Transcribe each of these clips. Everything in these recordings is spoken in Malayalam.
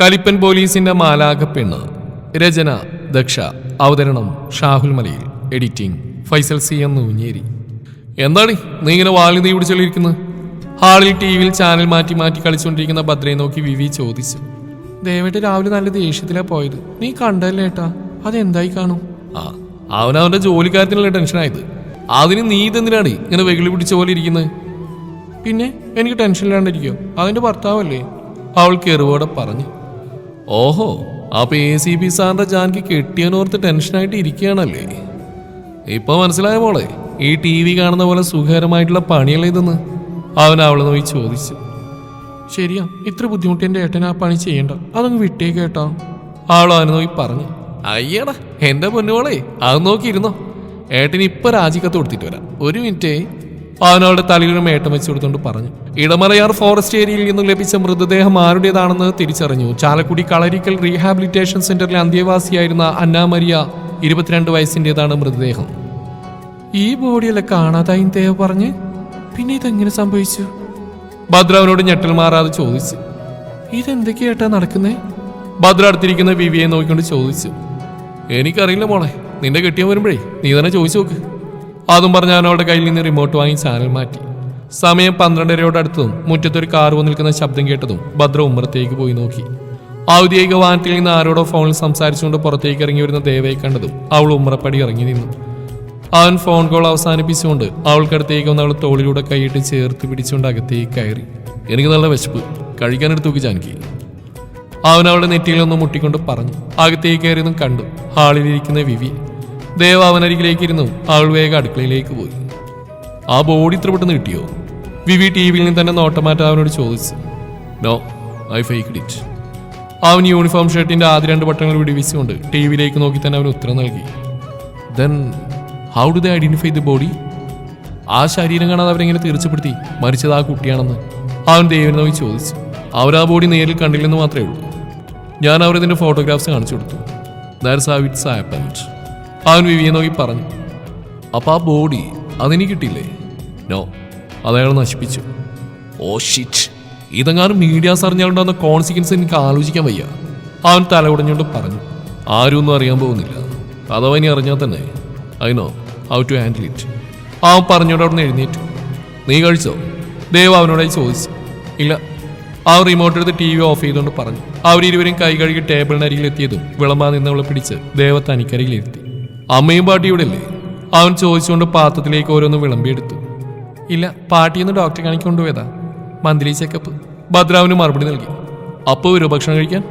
കലിപ്പൻ പോലീസിന്റെ മാലാക പെണ്ണ് രചന ദക്ഷ. അവതരണം Shahul Malayil. Editing Faisal C M Noonjeri. എന്താണ് നീ ഇങ്ങനെ വാളി നീ പിടിച്ചൊള്ളിരിക്കുന്നത് ഹാളിൽ ടി വിയിൽ ചാനൽ മാറ്റി മാറ്റി കളിച്ചുകൊണ്ടിരിക്കുന്ന ഭദ്രയെ നോക്കി വിവി ചോദിച്ചു. ദേവേട്ട് രാവിലെ നല്ല ദേഷ്യത്തിലാ പോയത്. നീ കണ്ടല്ലേ ഏട്ടാ? അതെന്തായി കാണും? ആ അവനവന്റെ ജോലിക്കാരത്തിനുള്ള ടെൻഷനായത്. അതിന് നീ ഇതെന്തിനാണ് ഇങ്ങനെ വെകിളി പിടിച്ച പോലെ ഇരിക്കുന്നത് പിന്നെ എനിക്ക് ടെൻഷൻ ഇല്ലാണ്ടിരിക്കോ? അതിന്റെ ഭർത്താവല്ലേ? അവൾ കെറുവോടെ പറഞ്ഞു. ഓഹോ അപ്പൊ എ സി പി സാറിന്റെ ജാൻകി കെട്ടിയനോർത്ത് ടെൻഷനായിട്ട് ഇരിക്കുകയാണല്ലേ? ഇപ്പൊ മനസ്സിലായ മോളെ ഈ ടി വി കാണുന്ന പോലെ സുഖകരമായിട്ടുള്ള പണിയല്ലേ ഇതെന്ന്? അവൻ അവളെ നോക്കി ചോദിച്ചു. ശരിയാ ഇത്ര ബുദ്ധിമുട്ടി എന്റെ ഏട്ടൻ ആ പണി ചെയ്യണ്ട. അതങ്ങ് വിട്ടേ കേട്ടോ. അവനെ നോക്കി പറഞ്ഞു. അയ്യടാ എന്റെ പൊന്നുമോളെ അത് നോക്കിയിരുന്നോ? ഏട്ടൻ ഇപ്പൊ രാജിക്കത്ത് കൊടുത്തിട്ട് വരാം. ഒരു മിനിറ്റേ അവനവളുടെ തലയിൽ മേട്ടം വെച്ചു കൊടുത്തുകൊണ്ട് പറഞ്ഞു. ഇടമറയാർ ഫോറസ്റ്റ് ഏരിയയിൽ നിന്നും ലഭിച്ച മൃതദേഹം ആരുടേതാണെന്ന് തിരിച്ചറിഞ്ഞു. ചാലക്കുടി കളരിക്കൽ റീഹാബിലിറ്റേഷൻ സെന്ററിലെ അന്തേവാസിയായിരുന്ന അന്നാമരിയ ഇരുപത്തിരണ്ട് വയസ്സിന്റെതാണ് മൃതദേഹം. ഈ ബോഡിയല്ല കാണാതായി ദേവ് പറഞ്ഞ് പിന്നെ ഇതെങ്ങനെ സംഭവിച്ചു? ഭദ്രാവിനോട് ഞെട്ടൽ മാറാതെ ചോദിച്ചു. ഇതെന്തൊക്കെയായിട്ടാ നടക്കുന്നേ? ഭദ്ര അടുത്തിരിക്കുന്ന വിവിയെ നോക്കിക്കൊണ്ട് ചോദിച്ചു. എനിക്കറിയില്ല മോളെ നിന്റെ കെട്ടിയാൻ വരുമ്പോഴേ നീ തന്നെ ചോദിച്ചു നോക്ക്. അതും പറഞ്ഞ് അവളുടെ കയ്യിൽ നിന്ന് റിമോട്ട് വാങ്ങി ചാനൽ മാറ്റി. സമയം പന്ത്രണ്ടരയോട് അടുത്തതും മുറ്റത്തൊരു കാർ വന്ന് നിൽക്കുന്ന ശബ്ദം കേട്ടതും ഭദ്ര ഉമ്മറത്തേക്ക് പോയി നോക്കി. ഔദ്യോഗിക വാഹനത്തിൽ നിന്ന് ആരോടോ ഫോണിൽ സംസാരിച്ചുകൊണ്ട് പുറത്തേക്ക് ഇറങ്ങി വരുന്ന ദേവയെ കണ്ടതും അവൾ ഉമ്മറപ്പടി ഇറങ്ങി നിന്നു. അവൻ ഫോൺ കോൾ അവസാനിപ്പിച്ചുകൊണ്ട് അവൾക്കടുത്തേക്ക് വന്ന് അവൾ തോളിലൂടെ കൈയിട്ട് ചേർത്ത് പിടിച്ചുകൊണ്ട് അകത്തേക്ക് കയറി. എനിക്ക് നല്ല വിശപ്പ്. കഴിക്കാനെടുത്ത് നോക്കി ജാനകി. അവൻ അവളുടെ നെറ്റിയിലൊന്ന് മുട്ടിക്കൊണ്ട് പറഞ്ഞു. അകത്തേക്ക് കയറിയതും കണ്ടു. ഹാളിലിരിക്കുന്ന വിവി ദേവ അവനരികിലേക്ക് ഇരുന്നു അവൾ വേഗം അടുക്കളയിലേക്ക് പോയി. ആ ബോഡി ഇത്ര പെട്ടെന്ന് കിട്ടിയോ? വിവി ടി വിയിൽ നിന്ന് തന്നെ നോട്ടം മാറ്റാൻ അവനോട് ചോദിച്ചു. നോ ഐ ഫേക്ക് ഡിറ്റ് അവൻ യൂണിഫോം ഷർട്ടിന്റെ ആദ്യ രണ്ട് പട്ടങ്ങൾ വിടിവിച്ചുകൊണ്ട് ടി വിയിലേക്ക് നോക്കി തന്നെ അവൻ ഉത്തരം നൽകി. Then how do they identify the body ആ ശരീരം കാണാതെ അവരെങ്ങനെ തീർച്ചപ്പെടുത്തി മരിച്ചത് ആ കുട്ടിയാണെന്ന്. അവൻ ദേവനെ നോക്കി ചോദിച്ചു. അവർ ആ ബോഡി നേരിൽ കണ്ടില്ലെന്ന് മാത്രമേ ഉള്ളൂ. ഞാൻ അവർ ഇതിന്റെ ഫോട്ടോഗ്രാഫ്സ് കാണിച്ചു കൊടുത്തു. ദാറ്റ്സ് ഹൗ ഇറ്റ്സ് ഹാപ്പൻഡ് അവൻ വിവിയെ നോക്കി പറഞ്ഞു അപ്പൊ ആ ബോഡി അതെനിക്ക് കിട്ടിയില്ലേ? നോ അതയാൾ നശിപ്പിച്ചു. Oh shit. ഇതെങ്ങാനും മീഡിയാസ് അറിഞ്ഞാലുണ്ടാകുന്ന കോൺസിക്വൻസ് എനിക്ക് ആലോചിക്കാൻ വയ്യ. അവൻ തല ഉടഞ്ഞുകൊണ്ട് പറഞ്ഞു ആരും ഒന്നും അറിയാൻ പോകുന്നില്ല. അഥവാ ഇനി അറിഞ്ഞാൽ തന്നെ. I know how to handle it. അവൻ പറഞ്ഞോണ്ട് അവിടെ നിന്ന് എഴുന്നേറ്റു. നീ കഴിച്ചോ? ദേവ് അവനോടായി ചോദിച്ചു. ഇല്ല. അവൻ റിമോട്ട് എടുത്ത് ടി വി ഓഫ് ചെയ്തുകൊണ്ട് പറഞ്ഞു അവരിരുവരും കൈ കഴുകി ടേബിളിനരികിൽ എത്തിയതും വിളമ്പാൻ നിന്നവളെ പിടിച്ച് ദേവ തനിക്കരികിലിരുത്തി അമ്മയും പാട്ടി ഇവിടെ അല്ലേ അവൻ ചോദിച്ചുകൊണ്ട് പാത്രത്തിലേക്ക് ഓരോന്ന് വിളമ്പിയെടുത്തു. ഇല്ല പാട്ടിയൊന്ന് ഡോക്ടറെ കാണിക്കൊണ്ട് പോയതാ മന്ത്ലി ചെക്കപ്പ് ഭദ്രാവിന് മറുപടി നൽകി. അപ്പോ വരുമോ ഭക്ഷണം കഴിക്കാൻ?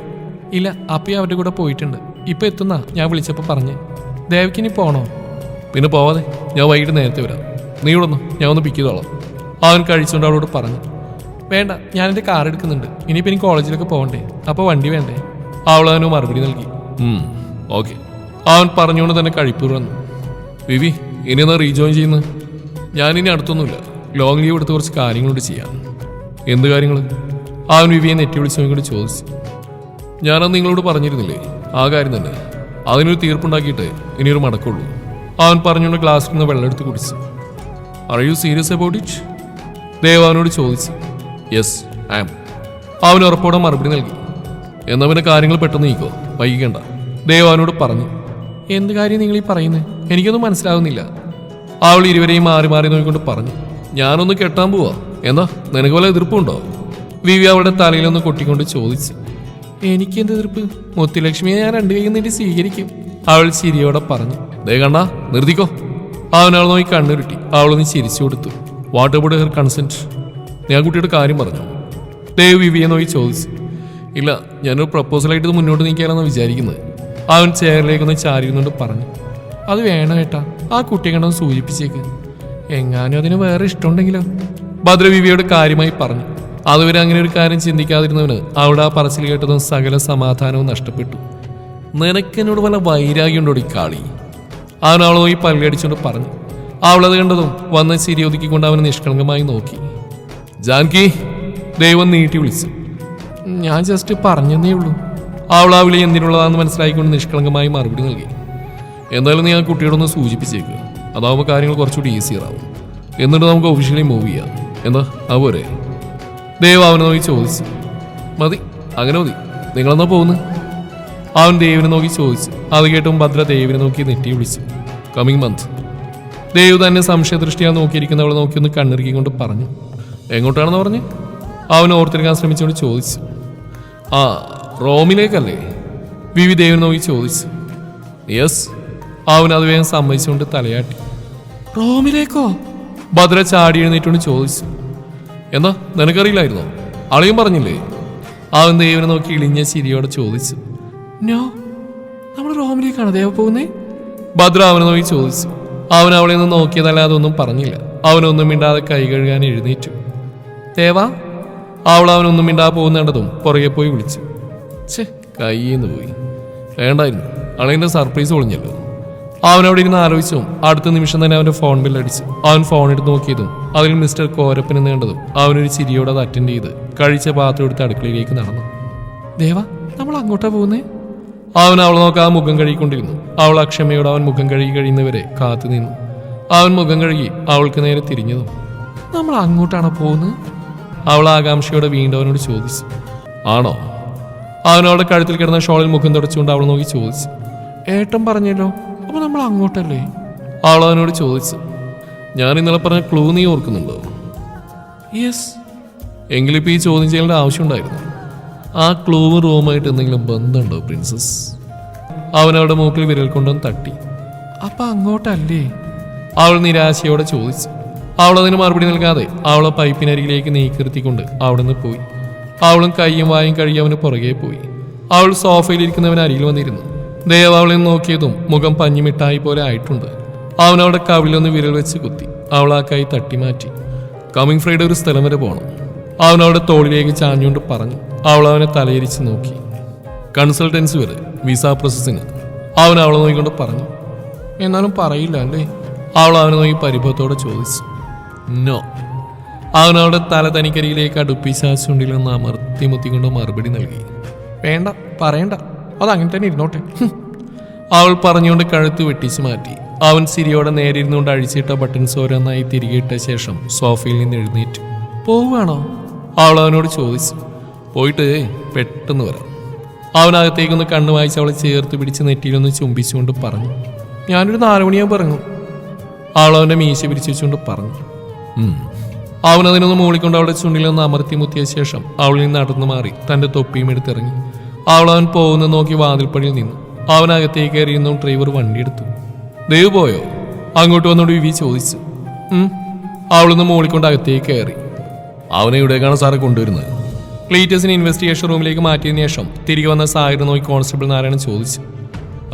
ഇല്ല അപ്പയും അവരുടെ കൂടെ പോയിട്ടുണ്ട്. ഇപ്പൊ എത്തുന്ന? ഞാൻ വിളിച്ചപ്പോ പറഞ്ഞ്. ദേവക്കിനി പോണോ? പിന്നെ പോവാതെ. ഞാൻ വൈകിട്ട് നേരത്തെ വരാം. നീ ഇവിടുന്നു ഞാൻ ഒന്ന് പിക്ക് ചെയ്തോളാം. അവൻ കഴിച്ചുകൊണ്ട് അവളോട് പറഞ്ഞു. വേണ്ട ഞാൻ എന്റെ കാർ എടുക്കുന്നുണ്ട്. ഇനിയിപ്പോൾ എനിക്ക് കോളേജിലൊക്കെ പോകണ്ടേ അപ്പോൾ വണ്ടി വേണ്ടേ? അവൾ മറുപടി നൽകി. ഓക്കെ. അവൻ പറഞ്ഞുകൊണ്ട് തന്നെ കഴിപ്പ് വന്നു. വിവി ഇനി എന്നാ റീജോയിൻ ചെയ്യുന്നത് ഞാനിനി അടുത്തൊന്നുമില്ല. ലോങ് ലീവ് എടുത്ത് കുറച്ച് കാര്യങ്ങളോട് ചെയ്യാം എന്ത് കാര്യങ്ങൾ അവൻ വിവിയെ നെറ്റി വിളിച്ച് നോക്കിയിട്ട് ചോദിച്ചു. ഞാനത് നിങ്ങളോട് പറഞ്ഞിരുന്നില്ലേ? ആ കാര്യം തന്നെ. അതിനൊരു തീർപ്പുണ്ടാക്കിയിട്ട് ഇനിയൊരു മടക്കുള്ളൂ. അവൻ പറഞ്ഞുകൊണ്ട് ഗ്ലാസ്സിൽ നിന്ന് വെള്ളം എടുത്ത് കുടിച്ചു. Are you serious about it Dev അവനോട് ചോദിച്ചു. യെസ് ഐ ആം അവൻ ഉറപ്പോടെ മറുപടി നൽകി. എന്നാൽ പിന്നെ കാര്യങ്ങൾ പെട്ടെന്ന് നീക്കോ? വൈകിക്കണ്ട. ദേവ് അവനോട് പറഞ്ഞു. എന്ത് കാര്യം നിങ്ങൾ ഈ പറയുന്നത് എനിക്കൊന്നും മനസ്സിലാവുന്നില്ല. അവൾ ഇരുവരെയും മാറി മാറി നോക്കിക്കൊണ്ട് പറഞ്ഞു ഞാനൊന്ന് കെട്ടാൻ പോവാ. എന്നാ നിനക്ക് വല്ല എതിർപ്പുണ്ടോ? വിവി അവളുടെ തലയിലൊന്ന് കൊട്ടിക്കൊണ്ട് ചോദിച്ചു എനിക്കെന്ത് എതിർപ്പ്? മുത്തുലക്ഷ്മിയെ ഞാൻ രണ്ടു കൈ നീട്ടി സ്വീകരിക്കും. അവൾ ചിരിയോടെ പറഞ്ഞു ദേ കണ്ണാ നിർത്തിക്കോ. അവനവൾ നോക്കി കണ്ണുരുട്ടി അവളൊന്ന് ചിരിച്ചു കൊടുത്തു വാട്ട് അബൌട്ട് ഹെർ കൺസെന്റ് ഞാൻ കുട്ടിയുടെ കാര്യം പറഞ്ഞു. ദേ വിവിയെ നോക്കി ചോദിച്ചു ഇല്ല ഞാനൊരു പ്രപ്പോസലായിട്ട് ഇത് മുന്നോട്ട് നീക്കാനാണെന്ന് വിചാരിക്കുന്നത്. അവൻ ചെയറിലേക്കൊന്ന് ചാരിയുന്നുകൊണ്ട് പറഞ്ഞു. അത് വേണം ഏട്ടാ ആ കുട്ടിയെ കണ്ടൊന്ന് സൂചിപ്പിച്ചേക്ക്. എങ്ങാനും അതിന് വേറെ ഇഷ്ടമുണ്ടെങ്കിലോ? ഭദ്രവിവിയോട് കാര്യമായി പറഞ്ഞു. അതുവരെ അങ്ങനെ ഒരു കാര്യം ചിന്തിക്കാതിരുന്നവന് അവിടെ ആ പറച്ചിൽ കേട്ടതും സകല സമാധാനവും നഷ്ടപ്പെട്ടു. നിനക്കെന്നോട് വല്ല വൈരാഗ്യമുണ്ടോടി കാളി? അവൻ ഈ നോക്കി പല്ലടിച്ചുകൊണ്ട് പറഞ്ഞു. അവളത് കണ്ടതും വന്ന് ചിരി ഒതുക്കിക്കൊണ്ട് അവനെ നിഷ്കളങ്കമായി നോക്കി. ജാൻകി ദൈവം നീട്ടി വിളിച്ചു. ഞാൻ ജസ്റ്റ് പറഞ്ഞതേ ഉള്ളൂ. അവൾ ആ എന്തിനുള്ളതാണെന്ന് മനസ്സിലാക്കിക്കൊണ്ട് നിഷ്കളങ്കമായി മറുപടി നൽകി. എന്തായാലും നീ ആ കുട്ടിയോടൊന്ന് സൂചിപ്പിച്ചേക്കുക അതാവുമ്പോൾ കാര്യങ്ങൾ കുറച്ചുകൂടി ഈസിയർ ആവും. എന്നിട്ട് നമുക്ക് ഒഫീഷ്യലി മൂവ് ചെയ്യാം. എന്താ? അതുപോലെ ദേവ് അവനെ നോക്കി ചോദിച്ചു. മതി. അങ്ങനെ മതി. നിങ്ങളെന്നാ പോകുന്നു? അവൻ ദേവിനെ നോക്കി ചോദിച്ചു. അത് കേട്ടും ഭദ്ര ദേവിനെ നോക്കി നെറ്റി വിളിച്ചു. കമ്മിങ് മന്ത് ദേവ് തന്നെ സംശയദൃഷ്ടിയാ നോക്കിയിരിക്കുന്നവളെ നോക്കി ഒന്ന് കണ്ണിറുക്കിക്കൊണ്ട് പറഞ്ഞു. എങ്ങോട്ടാണെന്ന് പറഞ്ഞ്? അവൻ ഓർത്തെടുക്കാൻ ശ്രമിച്ചുകൊണ്ട് ചോദിച്ചു. ആ റോമിലേക്കല്ലേ? വിവി നോക്കി ചോദിച്ചു. യെസ് അവൻ അത് വേഗം സമ്മതിച്ചുകൊണ്ട് തലയാട്ടി. റോമിലേക്കോ? ഭദ്ര ചാടി എഴുന്നേറ്റുകൊണ്ട് ചോദിച്ചു. എന്താ നിനക്കറിയില്ലായിരുന്നോ? അളിയും പറഞ്ഞില്ലേ? അവൻ ദേവനെ നോക്കി ഇളിഞ്ഞ ചിരിയോടെ ചോദിച്ചു. നോ നമ്മൾ റോമിലേക്കാണ് ദേവ പോകുന്നേ? ഭദ്ര അവനെ നോക്കി ചോദിച്ചു. അവൻ അവളെ നിന്ന് നോക്കിയതല്ലാതെ ഒന്നും പറഞ്ഞില്ല. അവനൊന്നും മിണ്ടാതെ കൈ കഴുകാൻ എഴുന്നേറ്റു. ദേവ അവൾ അവനൊന്നും മിണ്ടാതെ പോകുന്ന കണ്ടതും പുറകെ പോയി വിളിച്ചു. ഛേ കയ്യേന്ന് പോയി. വേണ്ടായിരുന്നു. അളിയന്റെ സർപ്രൈസ് ഒളിഞ്ഞല്ലോ അവൻ അവിടെ ഇരുന്ന് ആലോചിച്ചു. അടുത്ത നിമിഷം തന്നെ അവന്റെ ഫോൺ ബില്ല് അടിച്ചു അവൻ ഫോൺ എടുത്ത് നോക്കിയതും അതിൽ മിസ്റ്റർ കോരപ്പൻ എന്ന് അവനൊരു ചിരിയോടെ അത് അറ്റൻഡ് ചെയ്ത് കഴിച്ച പാത്രം എടുത്ത് അടുക്കളയിലേക്ക് നടന്നു. ദേവ നമ്മൾ അങ്ങോട്ടാ പോകുന്നേ? അവൻ അവൾ നോക്കാതെ മുഖം കഴുകിക്കൊണ്ടിരുന്നു. അവൾ അക്ഷമയോട് അവൻ മുഖം കഴുകി കഴിയുന്നവരെ കാത്തു നിന്നു. അവൻ മുഖം കഴുകി അവൾക്ക് നേരെ തിരിഞ്ഞു നമ്മൾ അങ്ങോട്ടാണോ പോകുന്നത്? അവൾ ആകാംക്ഷയോടെ വീണ്ടും അവനോട് ചോദിച്ചു. ആണോ? അവൻ അവളുടെ കഴുത്തിൽ കിടന്ന ഷോളിൽ മുഖം തുടച്ചുകൊണ്ട് അവൾ നോക്കി ചോദിച്ചു. ഏട്ടൻ പറഞ്ഞല്ലോ അപ്പൊ നമ്മൾ അങ്ങോട്ടല്ലേ? അവൾ അവനോട് ചോദിച്ചു. ഞാൻ ഇന്നലെ പറഞ്ഞ ക്ലൂ നീ ഓർക്കുന്നുണ്ടോ? യെസ് എങ്കിലിപ്പോൾ ഈ ചോദ്യം ചെയ്യേണ്ട ആവശ്യമുണ്ടായിരുന്നു. ആ ക്ലൂവ് റൂമായിട്ട് എന്തെങ്കിലും ബന്ധമുണ്ടോ പ്രിൻസസ്? അവനവളുടെ മൂക്കിൽ വിരൽ കൊണ്ടും തട്ടി. അപ്പൊ അങ്ങോട്ടല്ലേ? അവൾ നിരാശയോടെ ചോദിച്ചു. അവൾ അതിന് മറുപടി നൽകാതെ അവളെ പൈപ്പിനരികിലേക്ക് നീക്കിർത്തിക്കൊണ്ട് നിന്ന് പോയി. അവളും കൈയും വായും കഴുകി അവന് പുറകെ പോയി. അവൾ സോഫയിൽ ഇരിക്കുന്നവൻ അരികിൽ വന്നിരുന്നു. ദേവ അവളെ നോക്കിയതും മുഖം പഞ്ഞിമിട്ടായി പോലെ ആയിട്ടുണ്ട്. അവൻ അവിടെ കവിലൊന്ന് വിരൽ വെച്ച് കുത്തി. അവൾ ആ കൈ തട്ടി മാറ്റി. കമ്മിങ് ഫ്രൈഡേ ഒരു സ്ഥലം വരെ പോകണം അവൻ അവിടെ തോളിലേക്ക് ചാഞ്ഞുകൊണ്ട് പറഞ്ഞു. അവൾ അവനെ തലയിരിച്ച് നോക്കി. കൺസൾട്ടൻസി വരെ വിസ പ്രോസസ്സിന് അവൻ അവളെ നോക്കിക്കൊണ്ട് പറഞ്ഞു. എന്നാലും പറയില്ല അല്ലേ? അവൾ അവനെ നോക്കി പരിഭവത്തോടെ ചോദിച്ചു. നോ. അവൻ അവളുടെ തല തനിക്കരിയിലേക്ക് അടുപ്പിശാശുണ്ടിൽ നിന്ന് അമർത്തി മുത്തിക്കൊണ്ട് മറുപടി നൽകി. വേണ്ട പറയണ്ട. അതങ്ങനെ തന്നെ ഇരുന്നോട്ടെ. അവൾ പറഞ്ഞുകൊണ്ട് കഴുത്ത് വെട്ടിച്ചു മാറ്റി. അവൻ സിരിയോടെ നേരെ ഇരുന്നുകൊണ്ട് അഴിച്ചിട്ട ബട്ടൺസ് ഓരോന്നായി തിരികെ ഇട്ട ശേഷം സോഫയിൽ നിന്ന് എഴുന്നേറ്റു. പോവുകയാണോ? അവൾ അവനോട് ചോദിച്ചു. പോയിട്ട് പെട്ടെന്ന് വരാം. അവനകത്തേക്കൊന്ന് കണ്ണു വായിച്ച് അവളെ ചേർത്ത് പിടിച്ച് നെറ്റിയിലൊന്ന് ചുംബിച്ചുകൊണ്ട് പറഞ്ഞു. ഞാനൊരു നാലുമണിയാകുമ്പോൾ പറഞ്ഞു അവൾ അവന്റെ മീശ പിരിച്ചു വെച്ചുകൊണ്ട് പറഞ്ഞു. അവൻ അതിനൊന്ന് മൂളിക്കൊണ്ട് അവളുടെ ചുണ്ടിൽ നിന്ന് അമർത്തി മുത്തിയ ശേഷം അവളിൽ നടന്നു മാറി തന്റെ തൊപ്പിയും എടുത്തിറങ്ങി. അവൾ അവൻ പോകുന്ന നോക്കി വാതിൽപ്പടിയിൽ നിന്നു. അവനകത്തേക്ക് കയറിയെന്നും ഡ്രൈവർ വണ്ടി എടുത്തു. ദൈവ് പോയോ? അങ്ങോട്ട് വന്നോട് വിവി ചോദിച്ചു. അവളൊന്ന് മൂളിക്കൊണ്ട് അകത്തേക്ക് കയറി. അവനെ ഇവിടേക്കാണ് സാറെ കൊണ്ടുവരുന്നത്? ക്ലീറ്റസിനെ ഇൻവെസ്റ്റിഗേഷൻ റൂമിലേക്ക് മാറ്റിയതിനു ശേഷം തിരികെ വന്ന സാഹിർ നോക്കി കോൺസ്റ്റബിൾ നാരായണൻ ചോദിച്ചു.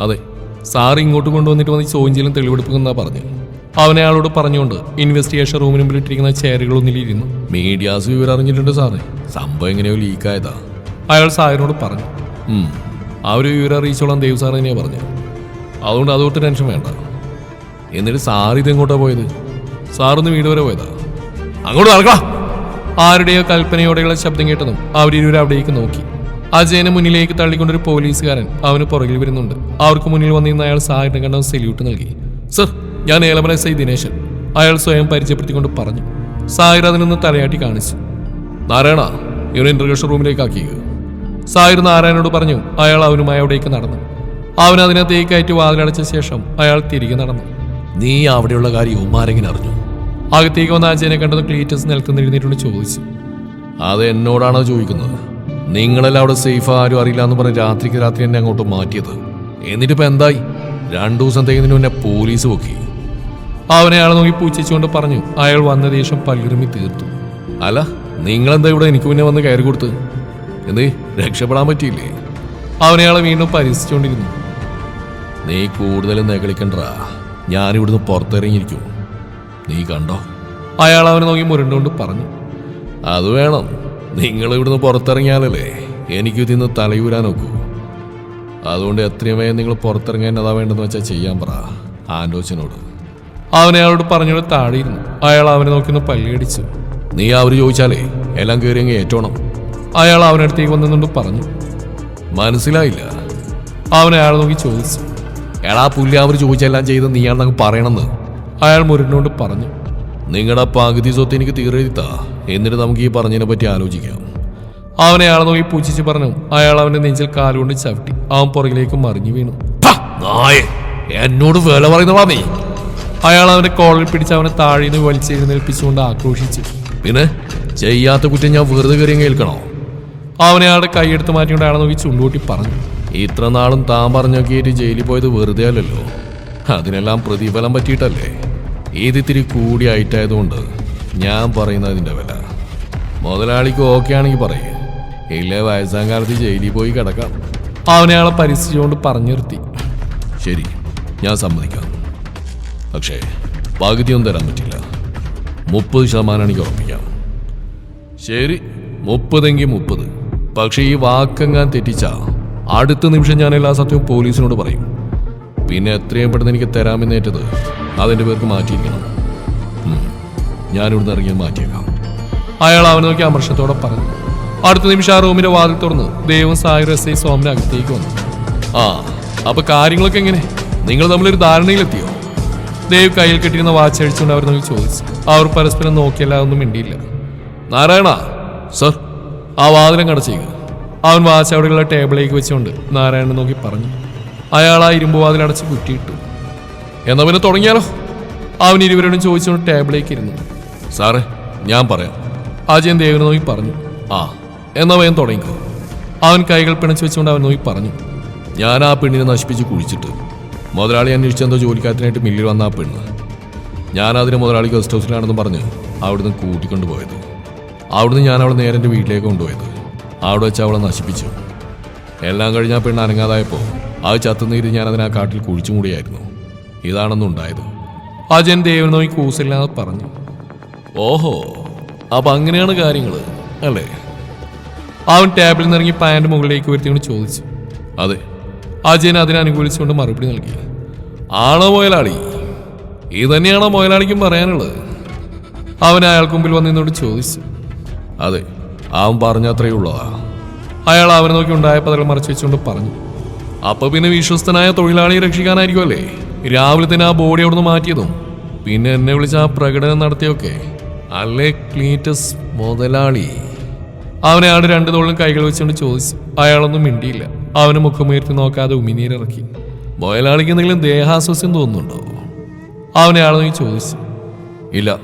അതെ സാർ ഇങ്ങോട്ട് കൊണ്ടുവന്നിട്ട് വന്ന് ചോദ്യം ചെയ്യലും തെളിവെടുപ്പെന്നാ പറഞ്ഞു അവനെ അയാളോട് പറഞ്ഞുകൊണ്ട് ഇൻവെസ്റ്റിഗേഷൻ റൂമിന് മുമ്പിൽ ഇട്ടിരിക്കുന്ന ചെയറുകളൊന്നിലിരുന്നു മീഡിയാസ് വിവരം അറിഞ്ഞിട്ടുണ്ട് സാറേ. സംഭവം എങ്ങനെയോ ലീക്കായതാ അയാൾ സാറിനോട് പറഞ്ഞു ആ ഒരു വിവരം അറിയിച്ചോളാം ദേവ് സാർ തന്നെയാണ് പറഞ്ഞു അതുകൊണ്ട് അതുകൊണ്ട് ടെൻഷൻ വേണ്ട. എന്നിട്ട് സാർ ഇത് എങ്ങോട്ടാ പോയത് സാറൊന്ന് വീട് വരെ പോയതാ. അങ്ങോട്ട് നടക്കാം ആരുടെയോ കൽപ്പനയോടെയുള്ള ശബ്ദം കേട്ടതും അവരിരുവരും അവിടേക്ക് നോക്കി. അജയനെ മുന്നിലേക്ക് തള്ളിക്കൊണ്ടൊരു പോലീസുകാരൻ അവന് പുറകിൽ വരുന്നുണ്ട്. അവർക്ക് മുന്നിൽ വന്നിരുന്ന അയാൾ സാറിനെ കണ്ട സല്യൂട്ട് നൽകി. സർ ഞാൻ ഏലമല സൈ ദിനേശൻ അയാൾ സ്വയം പരിചയപ്പെടുത്തിക്കൊണ്ട് പറഞ്ഞു. സായിർ അതിൽ നിന്ന് തലയാട്ടി കാണിച്ചു. നാരായണ ഇവനെ ഇന്റർഗേഷൻ റൂമിലേക്ക് ആക്കിയത് സായിർ നാരായണനോട് പറഞ്ഞു അയാൾ അവനുമായി അവിടേക്ക് നടന്നു. അവൻ അതിനകത്തേക്ക് കയറ്റി വാതിലടച്ച ശേഷം അയാൾ തിരികെ നടന്നു. നീ അവിടെയുള്ള കാര്യം ഉമ്മാരെങ്കിലും അറിഞ്ഞു? അകത്തേക്ക് വന്ന അജയനെ കണ്ടത് ക്ലീറ്റസ് നിലത്ത് എഴുന്നേറ്റുകൊണ്ട് ചോദിച്ചു. അത് എന്നോടാണോ ചോദിക്കുന്നത്? നിങ്ങളെല്ലാം അവിടെ സേഫ് ആരും അറിയില്ല എന്ന് പറഞ്ഞ് രാത്രിക്ക് രാത്രി എന്നെ അങ്ങോട്ട് മാറ്റിയത്. എന്നിട്ടിപ്പോ എന്തായി? രണ്ടു ദിവസം തികഞ്ഞതിന് മുന്നേ പോലീസ് പൊക്കി. അവനെ അയാളെ നോക്കി പൂച്ചിച്ചുകൊണ്ട് പറഞ്ഞു അയാൾ വന്ന ദേഷ്യം പല്ലിറുമി തീർത്തു. അല്ല നിങ്ങളെന്താ ഇവിടെ എനിക്ക് മുന്നേ വന്ന് കയറി കൊടുത്ത്? എന്തേ രക്ഷപ്പെടാൻ പറ്റിയില്ലേ? അവനെ അയാളെ വീണ്ടും പരിഹസിച്ചുകൊണ്ടിരുന്നു നീ കൂടുതലും നെകളിക്കണ്ടാ. ഞാനിവിടുന്ന് പുറത്തിറങ്ങിയിരിക്കും. നീ കണ്ടോ? അയാൾ അവനെ നോക്കി മുരണ്ടുകൊണ്ട് പറഞ്ഞു അത് വേണം. നിങ്ങൾ ഇവിടുന്ന് പുറത്തിറങ്ങിയാലല്ലേ എനിക്ക് ഇതിന്ന് തലയൂരാൻ നോക്കൂ. അതുകൊണ്ട് എത്രയും വേഗം നിങ്ങൾ പുറത്തിറങ്ങാൻ അതാ വേണ്ടെന്ന് വെച്ചാൽ ചെയ്യാൻ പറ ആൻഡോച്ചനോട്. അവനെ അയാളോട് പറഞ്ഞോട് താഴെയിരുന്നു അയാൾ അവനെ നോക്കി ഒന്ന് പല്ലിയടിച്ചു നീ അവർ ചോദിച്ചാലേ എല്ലാം കയറി അങ്ങ് ഏറ്റോണം. അയാൾ അവനടുത്തേക്ക് വന്നുകൊണ്ട് പറഞ്ഞു. മനസ്സിലായില്ല. അവൻ അയാളെ നോക്കി ചോദിച്ചു. എടാ പുല്ല് അവർ ചോദിച്ചെല്ലാം ചെയ്ത് നീയാണെന്നങ്ങ് പറയണമെന്ന്. അയാൾ മുരുടിനോട് പറഞ്ഞു. നിങ്ങളുടെ പകുതി സ്വത്ത് എനിക്ക് തീരെഴുത്താ എന്നിട്ട് നമുക്ക് ഈ പറഞ്ഞതിനെ പറ്റി ആലോചിക്കാം. അവനെ അയാളെ നോക്കി പൂച്ചിച്ച് പറഞ്ഞു. അയാൾ അവന്റെ നെഞ്ചിൽ കാലുകൊണ്ട് ചവിട്ടി. അവൻ പുറകിലേക്ക് മറിഞ്ഞു വീണു. "പ്പ, നായേ, എന്നോട് വേല പറയുന്നവാ നീ. അയാൾ അവന്റെ കോളിൽ പിടിച്ച് അവനെ താഴെ നിന്ന് വലിച്ചെഴുന്നേൽപ്പിച്ചുകൊണ്ട് ആക്രോശിച്ചു. പിന്നെ? ചെയ്യാത്ത കുറ്റം ഞാൻ വെറുതെ കയറി കേൾക്കണോ അവനെ അയാളുടെ കൈയെടുത്ത് മാറ്റിക്കൊണ്ട് അയാളെ നോക്കി ചുണ്ടുകൂട്ടി പറഞ്ഞു. ഇത്ര നാളും താൻ പറഞ്ഞൊക്കെയായിട്ട് ജയിലിൽ പോയത് വെറുതെ അല്ലല്ലോ. അതിനെല്ലാം പ്രതിഫലം പറ്റിയിട്ടല്ലേ? ഇതിത്തിരി കൂടി ആയിട്ടായതുകൊണ്ട് ഞാൻ പറയുന്നതിന്റെ വില. മുതലാളിക്ക് ഓക്കെ ആണെങ്കിൽ പറയേ. ഇല്ലേ വയസ്സാം കാലത്ത് ജയിലിൽ പോയി കിടക്കാം. അവനെ അയാളെ പരിസ്ഥിതിച്ചുകൊണ്ട് പറഞ്ഞു നിർത്തി ശരി ഞാൻ സമ്മതിക്കാം. പക്ഷേ പകുതിയൊന്നും തരാൻ പറ്റില്ല. മുപ്പത് ശതമാനം എനിക്ക് ഉറപ്പിക്കാം. ശരി മുപ്പതെങ്കിൽ മുപ്പത്. പക്ഷേ ഈ വാക്കെങ്ങാൻ തെറ്റിച്ച അടുത്ത നിമിഷം ഞാൻ എല്ലാ സത്യവും പോലീസിനോട് പറയും. പിന്നെ എത്രയും പെട്ടെന്ന് എനിക്ക് തരാമെന്നേറ്റത് അതിന്റെ പേർക്ക് മാറ്റിയിരിക്കണം. ഞാനിവിടുന്ന് ഇറങ്ങി മാറ്റിയേക്കാം. അയാൾ അവനെ നോക്കി അമർഷത്തോടെ പറഞ്ഞു. അടുത്ത നിമിഷം ആ റൂമിന്റെ വാതിൽ തുറന്ന് ദൈവം സായി സോമന അകത്തേക്ക് വന്നു. ആ അപ്പൊ കാര്യങ്ങളൊക്കെ എങ്ങനെ? നിങ്ങൾ തമ്മിലൊരു ധാരണയിലെത്തിയോ? ദേവ് കയ്യിൽ കിട്ടിയിരുന്ന വാച്ച് അഴിച്ചുകൊണ്ട് അവർ തമ്മിൽ ചോദിച്ചു. അവർ പരസ്പരം നോക്കിയല്ല ഒന്നും മിണ്ടിയില്ല. നാരായണ സർ ആ വാതിലും കടച്ചേക്ക് അവൻ വാച്ച് അവിടെയുള്ള ടേബിളിലേക്ക് വെച്ചുകൊണ്ട് നാരായണൻ നോക്കി പറഞ്ഞു. അയാൾ ആ ഇരുമ്പ് വാതിൽ അടച്ച് കുറ്റിയിട്ടു. എന്നാ പിന്നെ തുടങ്ങിയാലോ? അവൻ ഇരുവരോടും ചോദിച്ചുകൊണ്ട് ടേബിളിലേക്ക് ഇരുന്നു. സാറേ ഞാൻ പറയാം. അജയൻ ദേവനെ നോക്കി പറഞ്ഞു. ആ എന്നാ വേഗം തുടങ്ങിക്കോ. അവൻ കൈകൾ പിണച്ചു വെച്ചുകൊണ്ട് അവൻ നോക്കി പറഞ്ഞു. ഞാൻ ആ പെണ്ണിനെ നശിപ്പിച്ച് കുഴിച്ചിട്ട്. മുതലാളി അന്വേഷിച്ചെന്തോ ജോലിക്കാരത്തിനായിട്ട് മില്ലിൽ വന്ന ആ പെണ്ണ്. ഞാനതിന് മുതലാളി ഗസ്റ്റ് ഹൗസിലാണെന്ന് പറഞ്ഞ് അവിടുന്ന് കൂട്ടിക്കൊണ്ടുപോയത്. അവിടുന്ന് ഞാൻ അവളെ നേരെ എന്റെ വീട്ടിലേക്ക് കൊണ്ടുപോയത്. അവിടെ വെച്ച് അവളെ നശിപ്പിച്ചു. എല്ലാം കഴിഞ്ഞ ആ പെണ്ണ് അനങ്ങാതായപ്പോൾ അത് ചത്തുനീര് ഞാൻ അതിനെ ആ കാട്ടിൽ കുഴിച്ചു മൂടിയായിരുന്നു. ഇതാണെന്നുണ്ടായത് അജൻ ദേവൻ നോയി കൂസില്ലാതെ പറഞ്ഞു. ഓഹോ അപ്പൊ അങ്ങനെയാണ് കാര്യങ്ങൾ അല്ലേ? അവൻ ടേബിളിൽ നിന്ന് ഇറങ്ങി പാന്റ് മുകളിലേക്ക് വരുത്തിക്കൊണ്ട് ചോദിച്ചു. അതെ അജയൻ അതിനെ അനുകൂലിച്ചുകൊണ്ട് മറുപടി നൽകി. ആണോ മുതലാളി? ഇത് തന്നെയാണോ മൊയലാളിക്കും പറയാനുള്ളത്? അവൻ അയാൾക്ക് മുമ്പിൽ വന്ന് എന്നോട് ചോദിച്ചു. അതെ അവൻ പറഞ്ഞ അത്രയേ ഉള്ളതാ അയാൾ അവനെ നോക്കി ഉണ്ടായ പതകൾ മറച്ചു വെച്ചുകൊണ്ട് പറഞ്ഞു. അപ്പൊ പിന്നെ വിശ്വസ്തനായ തൊഴിലാളിയെ രക്ഷിക്കാനായിരിക്കും അല്ലേ? രാവിലെ തന്നെ ആ ബോഡി അവിടുന്ന് മാറ്റിയതും. പിന്നെ എന്നെ വിളിച്ച് ആ പ്രകടനം നടത്തിയൊക്കെ. അല്ലേ ക്ലീറ്റസ് മുതലാളി? അവനെ ആട് രണ്ടു തോളും കൈകൾ വെച്ചുകൊണ്ട് ചോദിച്ചു. അയാളൊന്നും മിണ്ടിയില്ല. അവന് മുഖമുയർത്തി നോക്കാതെ ഉമിനീരിറക്കി. മുതലാളിക്ക് എന്തെങ്കിലും ദേഹാസ്വസ്യം തോന്നുന്നുണ്ടോ? അവനെ ആളെ നീ ചോദിച്ചു. ഇല്ല.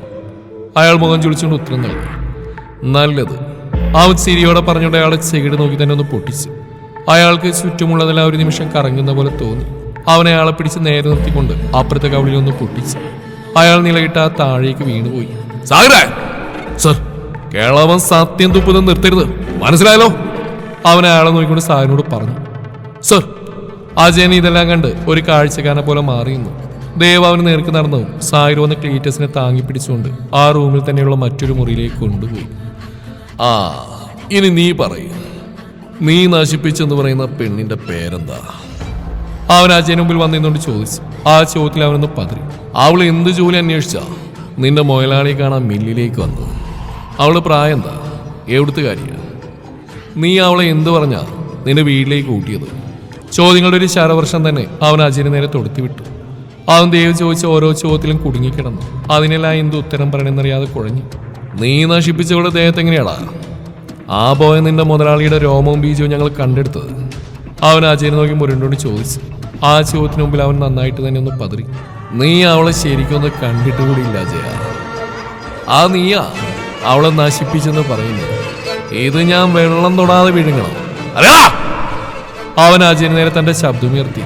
അയാൾ മുഖം ചുളിച്ചുകൊണ്ട് ഉത്തരം നൽകി. നല്ലത്. അവൻ സിരിയോടെ പറഞ്ഞുകൊണ്ട് അയാളെ ചെകിട് നോക്കി തന്നെ ഒന്ന് പൊട്ടിച്ചു. അയാൾക്ക് ചുറ്റുമുള്ളതെല്ലാം ഒരു നിമിഷം കറങ്ങുന്ന പോലെ തോന്നി. അവനെ അയാളെ പിടിച്ച് നേരെ നിർത്തിക്കൊണ്ട് അപ്പുറത്തെ കവളിൽ ഒന്ന് പൊട്ടിച്ചു. അയാൾ നിലയിട്ട് ആ താഴേക്ക് വീണുപോയി. സാഗരേ! സർ കേളവൻ സത്യം തുപ്പുന്നത് നിർത്തരുത്. മനസ്സിലായല്ലോ? അവൻ അയാളെ നോക്കിക്കൊണ്ട് സാറിനോട് പറഞ്ഞു സർ അജയൻ ഇതെല്ലാം കണ്ട് ഒരു കാഴ്ചക്കാരനെ പോലെ മാറിയുന്നു ദേവ് അവന് നേർക്ക് നടന്നു സായിർ വന്ന് ക്ലീറ്റസിനെ താങ്ങി പിടിച്ചുകൊണ്ട് ആ റൂമിൽ തന്നെയുള്ള മറ്റൊരു മുറിയിലേക്ക് കൊണ്ടുപോയി. ആ ഇനി നീ പറയൂ. നീ നശിപ്പിച്ചെന്ന് പറയുന്ന പെണ്ണിന്റെ പേരെന്താ? അവൻ അജയന് മുമ്പിൽ വന്നിരുന്നോണ്ട് ചോദിച്ചു. ആ ചോദ്യത്തിൽ അവനൊന്ന് പതറി. അവൾ എന്ത് ജോലി അന്വേഷിച്ചാ? നിന്റെ മൊയലാളിയെ കാണാൻ മില്ലിലേക്ക് വന്നു. അവൾ പ്രായം എന്താ? എവിടുത്തെ കാര്യ നീ അവളെ എന്ത് പറഞ്ഞാ? നിന്റെ വീട്ടിലേക്ക് കൂട്ടിയത്. ചോദ്യങ്ങളുടെ ഒരു ശരവർഷം തന്നെ അവൻ അജിനെ നേരെ തൊടുത്തി വിട്ടു. അവൻ ദേവ് ചോദിച്ച ഓരോ ചോദ്യത്തിലും കുടുങ്ങിക്കിടന്നു. അതിനെല്ലാം എന്ത് ഉത്തരം പറയണമെന്നറിയാതെ കുഴഞ്ഞു. നീ നശിപ്പിച്ചവളുടെ ദേഹത്ത് എങ്ങനെയാടാ? ആ പോയ നിന്റെ മുതലാളിയുടെ രോമവും ബീജവും ഞങ്ങൾ കണ്ടെടുത്തത്. അവൻ അജയനെ നോക്കി മുരണ്ടോട് ചോദിച്ചു. ആ ചോദ്യത്തിന് മുമ്പിൽ അവൻ നന്നായിട്ട് തന്നെ ഒന്ന് പതറി. നീ അവളെ ശരിക്കൊന്ന് കണ്ടിട്ട് കൂടിയില്ല അജയ. ആ നീയാ അവളെ നശിപ്പിച്ചെന്ന് പറയുന്നത്. ഇത് ഞാൻ വെള്ളം തൊടാതെ വിഴുങ്ങണം. അറിയാ അവൻ അജയന് നേരെ തന്റെ ശബ്ദമുയർത്തി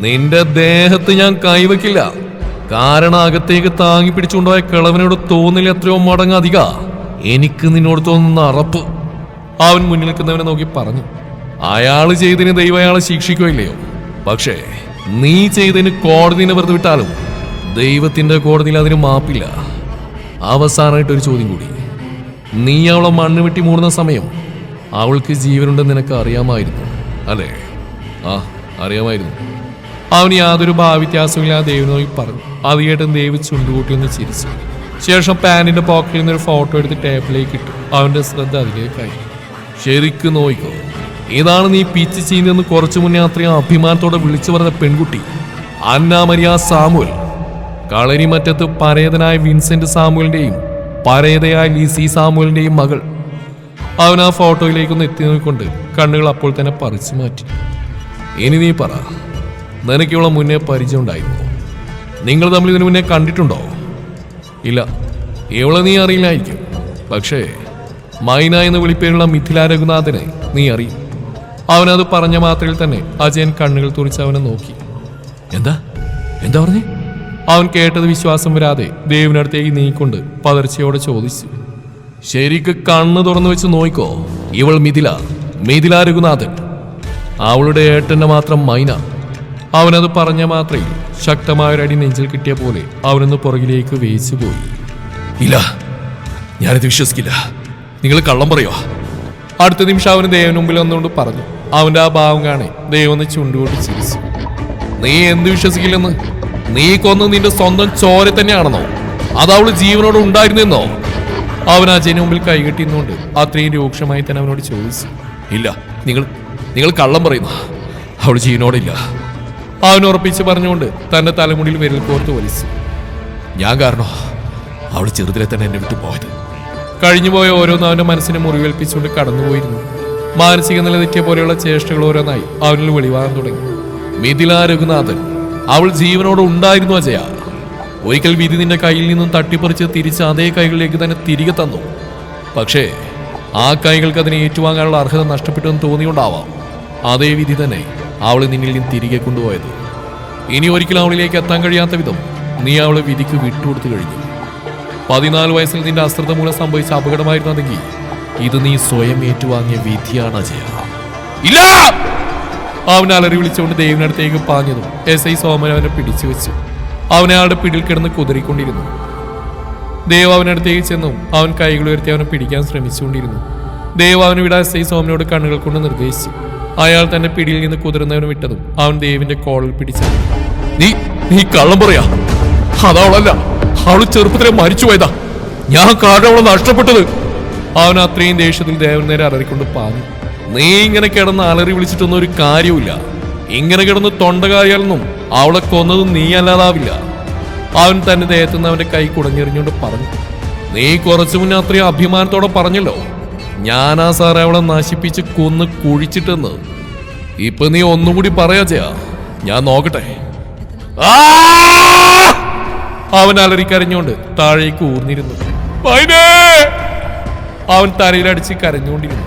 നിന്റെ ദേഹത്ത് ഞാൻ കൈവയ്ക്കില്ല. കാരണം അകത്തേക്ക് താങ്ങി പിടിച്ചുകൊണ്ടുപോയ കിളവനോട് തോന്നില്ല എത്രയോ മടങ്ങ് അധിക. എനിക്ക് നിന്നോട് തോന്നുന്ന അറപ്പ്. അവൻ മുന്നിൽ നിൽക്കുന്നവനെ നോക്കി പറഞ്ഞു അയാൾ ചെയ്തതിന് ദൈവം അയാളെ ശിക്ഷിക്കുകയില്ലയോ പക്ഷേ നീ ചെയ്തതിന് കോടതിനെ വെറുതെ വിട്ടാലും ദൈവത്തിന്റെ കോടതിയിൽ അതിന് മാപ്പില്ല. അവസാനമായിട്ട് ഒരു ചോദ്യം കൂടി. നീ അവളെ മണ്ണ് വെട്ടി മൂടുന്ന സമയം അവൾക്ക് ജീവനുണ്ടെന്ന് നിനക്ക് അറിയാമായിരുന്നു. അല്ലേ? ആ അറിയാമായിരുന്നു. അവന് യാതൊരു ഭാവ്യത്യാസമില്ലാതെ ദേവ് നോക്കി പറഞ്ഞു. അത് കേട്ടും ദേവ് ചുണ്ടുകൂട്ടി ഒന്ന് ചിരിച്ചു. ശേഷം പാനിന്റെ പോക്കറ്റിൽ നിന്ന് ഒരു ഫോട്ടോ എടുത്ത് ടേബിളിലേക്ക് ഇട്ടു. അവന്റെ ശ്രദ്ധ അതിലേക്കായി ശരിക്കും നോയിക്കോ ഏതാണ് നീ പിച്ച് ചെയ്യുന്നതെന്ന് കുറച്ചു മുന്നേ അത്രയും അഭിമാനത്തോടെ വിളിച്ചു പറഞ്ഞ പെൺകുട്ടി? അന്നാമരിയ സാമുൽ കളരിമറ്റത്ത് പരേതനായ വിൻസെന്റ് സാമുവലിന്റെയും പരേതയായ ലിസി സാമുവലിന്റെയും മകൾ. അവൻ ആ ഫോട്ടോയിലേക്കൊന്ന് എത്തി നോക്കിക്കൊണ്ട് കണ്ണുകൾ അപ്പോൾ തന്നെ പറിച്ചു മാറ്റി. ഇനി നീ പറ നിനക്കിവളെ മുന്നേ പരിചയം ഉണ്ടായിരുന്നു? നിങ്ങൾ തമ്മിൽ ഇതിനു മുന്നേ കണ്ടിട്ടുണ്ടോ? ഇല്ല ഇവളെ നീ അറിയില്ലായിരിക്കും. പക്ഷേ മൈന എന്ന് വിളിപ്പേരുള്ള മിഥില രഘുനാഥനെ നീ അറിയും. അവനത് പറഞ്ഞ മാത്രയിൽ തന്നെ അജയൻ കണ്ണുകൾ തുറിച്ച് അവനെ നോക്കി. എന്താ? എന്താ പറഞ്ഞേ? അവൻ കേട്ടത് വിശ്വാസം വരാതെ ദേവിനടുത്തേക്ക് നീക്കൊണ്ട് പതർച്ചയോടെ ചോദിച്ചു ശരിക്ക് കണ്ണ് തുറന്നു വെച്ച് നോയിക്കോ. ഇവൾ മിഥില മിഥില രഘുനാഥൻ അവളുടെ ഏട്ടന്റെ മാത്രം മൈന. അവനത് പറഞ്ഞ മാത്രയിൽ ശക്തമായൊരടി നെഞ്ചിൽ കിട്ടിയ പോലെ അവനൊന്ന് പുറകിലേക്ക് വേച്ചു പോയി. ഇല്ല ഞാനത് വിശ്വസിക്കില്ല. നിങ്ങൾ കള്ളം പറയോ? അടുത്ത നിമിഷം അവന് ദേവന് മുമ്പിൽ വന്നുകൊണ്ട് പറഞ്ഞു. അവന്റെ ആ ഭാവം കാണേ ദൈവം ചുണ്ടുകൊണ്ട് ചിരിച്ചു. നീ എന്ത് വിശ്വസിക്കില്ലെന്ന്? നീ കൊന്ന് നിന്റെ സ്വന്തം ചോര തന്നെയാണെന്നോ? അത് അവൾ ജീവനോട് ഉണ്ടായിരുന്നെന്നോ? അവൻ അജയന് മുമ്പിൽ കൈകെട്ടിന്നുകൊണ്ട് അത്രയും രൂക്ഷമായി തന്നെ അവനോട് ചോദിച്ചു. ഇല്ല നിങ്ങൾ നിങ്ങൾ കള്ളം പറയുന്നു. അവൾ ജീവനോടില്ല അവൻ ഉറപ്പിച്ച് പറഞ്ഞുകൊണ്ട് തന്റെ തലമുടിയിൽ വിരൽ കോർത്ത് വലിച്ചു. ഞാൻ കാരണം? അവൾ ചെറുതിലെ തന്നെ എന്നെ വിട്ടു പോയത്. കഴിഞ്ഞുപോയ ഓരോന്നും അവന്റെ മനസ്സിനെ മുറിവേൽപ്പിച്ചുകൊണ്ട് കടന്നുപോയിരുന്നു മാനസിക നില തെറ്റിയ പോലെയുള്ള ചേഷ്ടകൾ ഓരോന്നായി അവനിൽ വെളിവാകാൻ തുടങ്ങി. മിഥില രഘുനാഥൻ അവൾ ജീവനോട് ഉണ്ടായിരുന്നു അജയ ഒരിക്കൽ വിധി നിന്റെ കയ്യിൽ നിന്നും തട്ടിപ്പറിച്ച് തിരിച്ച് അതേ കൈകളിലേക്ക് തന്നെ തിരികെ തന്നു. പക്ഷേ ആ കൈകൾക്ക് അതിനെ ഏറ്റുവാങ്ങാനുള്ള അർഹത നഷ്ടപ്പെട്ടെന്ന് തോന്നിയുണ്ടാവാം. അതേ വിധി തന്നെ അവൾ നിന്നിൽ നിന്ന് തിരികെ കൊണ്ടുപോയത്. ഇനി ഒരിക്കലും അവളിലേക്ക് എത്താൻ കഴിയാത്ത വിധം നീ അവളെ വിധിക്ക് വിട്ടുകൊടുത്തു കഴിഞ്ഞു. പതിനാല് വയസ്സിൽ നിന്റെ അശ്രദ്ധ മൂലം സംഭവിച്ച അപകടമായിരുന്നെങ്കിൽ ഇത് നീ സ്വയം ഏറ്റുവാങ്ങിയ വിധിയാണ് അജയ ഇല്ല! അവൻ അലറി വിളിച്ചുകൊണ്ട് ദേവിനടുത്തേക്ക് പാഞ്ഞതും എസ് ഐ സോമൻ അവനെ പിടിച്ചു വെച്ചു. അവനെ ആളുടെ പിടിയിൽ കിടന്ന് കുതിറിക്കൊണ്ടിരുന്നു. ദേവ് അവനടുത്തേക്ക് ചെന്നും. അവൻ കൈകൾ ഉയർത്തി അവനെ പിടിക്കാൻ ശ്രമിച്ചുകൊണ്ടിരുന്നു. ദേവ് അവനെ വിടാൻ എസ് ഐ സോമനോട് കണ്ണുകൾ കൊണ്ട് നിർദ്ദേശിച്ചു. അയാൾ തന്റെ പിടിയിൽ നിന്ന് കുതിർന്നവന് വിട്ടതും അവൻ ദേവിന്റെ കോളിൽ പിടിച്ചു നീ നീ കള്ളം പറയാ. അതവളല്ല അവൾ ചെറുപ്പത്തിലെ മരിച്ചു പോയതാ. ഞാൻ കാരണം അവളെ നഷ്ടപ്പെട്ടത്. അവൻ അത്രയും ദേഷ്യത്തിൽ ദേവൻ നേരെ അലറിക്കൊണ്ട് പാഞ്ഞു. നീ ഇങ്ങനെ കിടന്ന് അലറി വിളിച്ചിട്ടൊന്നും ഒരു കാര്യവുമില്ല. ഇങ്ങനെ കിടന്ന് തൊണ്ടകാരിയാലൊന്നും അവളെ കൊന്നത് നീ അല്ലാതാവില്ല. അവൻ തന്റെ ദേഹത്തുനിന്ന് അവന്റെ കൈ കുടഞ്ഞെറിഞ്ഞുകൊണ്ട് പറഞ്ഞു നീ കുറച്ചു മുന്നേ അത്രയും അഭിമാനത്തോടെ പറഞ്ഞല്ലോ. ഞാനാ സാറേ അവളെ നശിപ്പിച്ച് കൊന്ന് കുഴിച്ചിട്ടെന്ന്. ഇപ്പൊ നീ ഒന്നും കൂടി പറയാ ചെയ്യാ ഞാൻ നോക്കട്ടെ! അവൻ അലറിക്കരഞ്ഞുകൊണ്ട് താഴേക്ക് ഊർന്നിരുന്നു! അവൻ തലയിലടിച്ച് കരഞ്ഞുകൊണ്ടിരുന്നു.